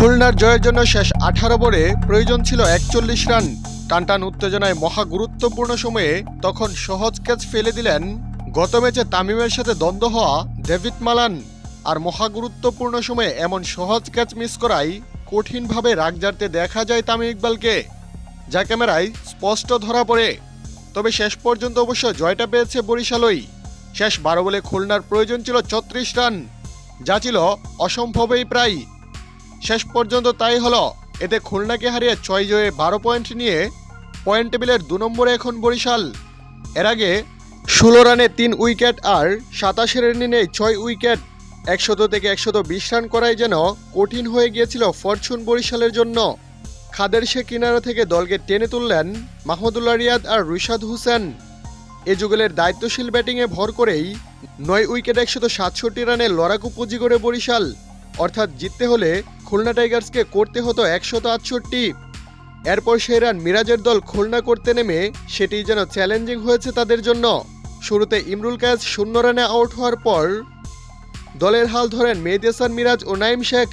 খুলনার জয়ের জন্য শেষ আঠারো বলে প্রয়োজন ছিল একচল্লিশ রান। টানটান উত্তেজনায় মহা গুরুত্বপূর্ণ সময়ে তখন সহজ ক্যাচ ফেলে দিলেন গত ম্যাচে তামিমের সাথে দ্বন্দ্ব হওয়া ডেভিড মালান। আর মহা গুরুত্বপূর্ণ সময়ে এমন সহজ ক্যাচ মিস করাই কঠিনভাবে রাগ জারতে দেখা যায় তামিম ইকবালকে। যা ক্যামেরায় স্পষ্ট ধরা পড়ে। তবে শেষ পর্যন্ত অবশ্য জয়টা পেয়েছে বরিশালই। শেষ বারো বলে খুলনার প্রয়োজন ছিল ছত্রিশ রান। যা ছিল অসম্ভবেই প্রায়। শেষ পর্যন্ত তাই হলো। এতে খুলনাকে হারিয়ে ছয় জয়ে বারো পয়েন্ট নিয়ে পয়েন্ট টেবিলের দু নম্বরে এখন বরিশাল। এর আগে ষোলো রানে তিন উইকেট আর সাতাশের ইনিংয়ে ছয় উইকেট, একশত থেকে একশত বিশ রান করাই যেন কঠিন হয়ে গিয়েছিল ফরচুন বরিশালের জন্য। খাদের সে কিনারা থেকে দলকে টেনে তুললেন মাহমুদুল্লাহ রিয়াদ আর রুশাদ হোসেন। এ যুগলের দায়িত্বশীল ব্যাটিংয়ে ভর করেই নয় উইকেট একশত সাতষট্টি রানে লড়াকু পুঁজি করে বরিশাল। অর্থাৎ জিততে হলে খুলনা টাইগার্সকে করতে হতো একশত আটষট্টি। এরপর সেই রান মিরাজের দল খুলনা করতে নেমে সেটি যেন চ্যালেঞ্জিং হয়েছে তাদের জন্য। শুরুতে ইমরুল কাজ শূন্য রানে আউট হওয়ার পর দলের হাল ধরেন মেহেদি হাসান মিরাজ ও নাইম শেখ।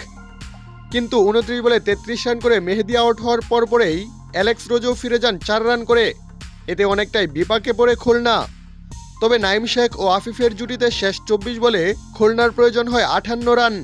কিন্তু উনত্রিশ বলে তেত্রিশ রান করে মেহেদি আউট হওয়ার পরপরেই অ্যালেক্স রোজও ফিরে যান চার রান করে। এতে অনেকটাই বিপাকে পড়ে খুলনা। তবে নাইম শেখ ও আফিফের জুটিতে শেষ চব্বিশ বলে খুলনার প্রয়োজন হয় আটান্ন রান।